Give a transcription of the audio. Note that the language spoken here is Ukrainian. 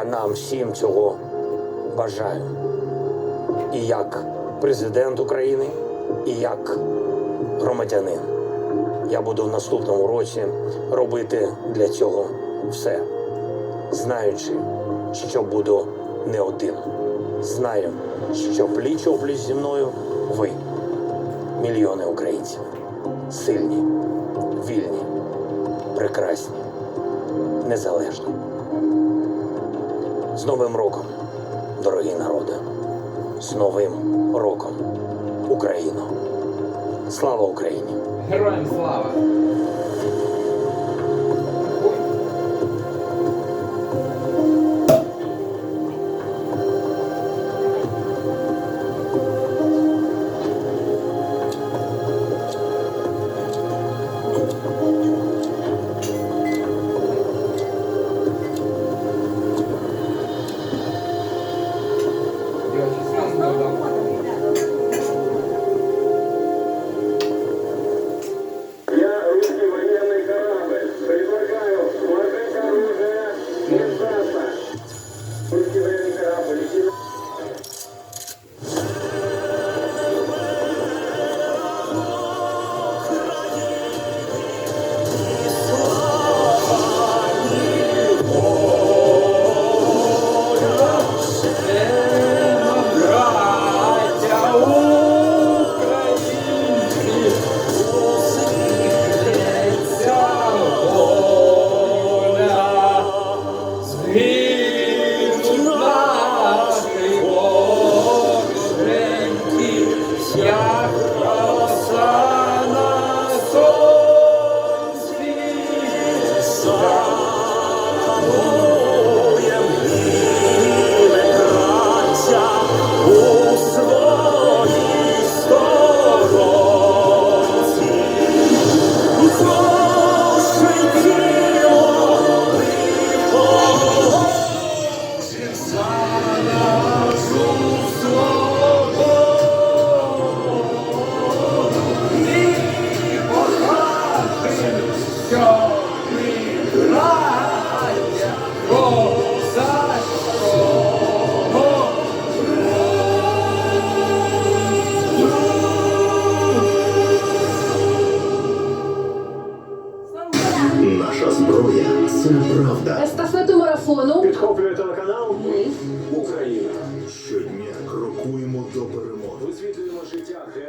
Я нам всім цього бажаю. І як президент України, і як громадянин. Я буду в наступному році робити для цього все, знаючи, що буду не один. Знаю, що пліч опліч зі мною ви, мільйони українців, сильні, вільні, прекрасні, незалежні. З Новим роком, дорогі народи, з Новим роком, Україно. Слава Україні! Героям слава! Наша зброя це правда. Естафету марафону. Підхоплює телеканал Україна. Щодня крокуємо до перемоги. Висвітлюємо життя героїв.